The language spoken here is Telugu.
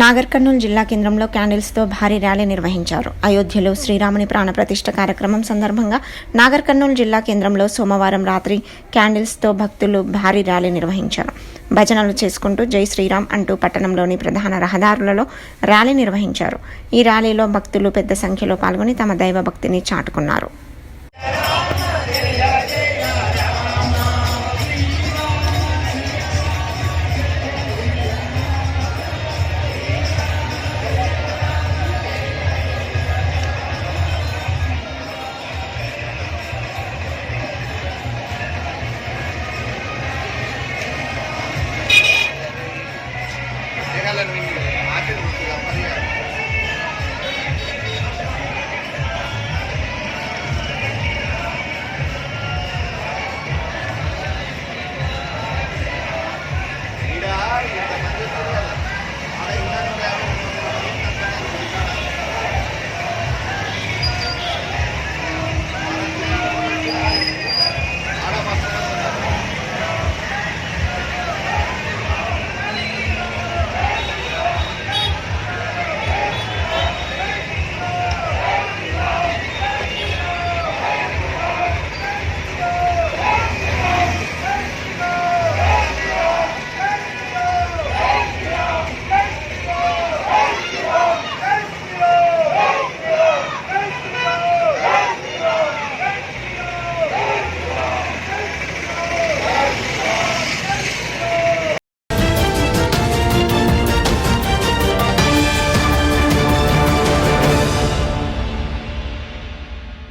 నాగర్ కర్నూలు జిల్లా కేంద్రంలో క్యాండిల్స్తో భారీ ర్యాలీ నిర్వహించారు. అయోధ్యలో శ్రీరాముని ప్రాణప్రతిష్ఠ కార్యక్రమం సందర్భంగా నాగర్ కర్నూలు జిల్లా కేంద్రంలో సోమవారం రాత్రి క్యాండిల్స్తో భక్తులు భారీ ర్యాలీ నిర్వహించారు. భజనలు చేసుకుంటూ జై శ్రీరామ్ అంటూ పట్టణంలోని ప్రధాన రహదారులలో ర్యాలీ నిర్వహించారు. ఈ ర్యాలీలో భక్తులు పెద్ద సంఖ్యలో పాల్గొని తమ దైవ భక్తిని చాటుకున్నారు. ஆசிரியர்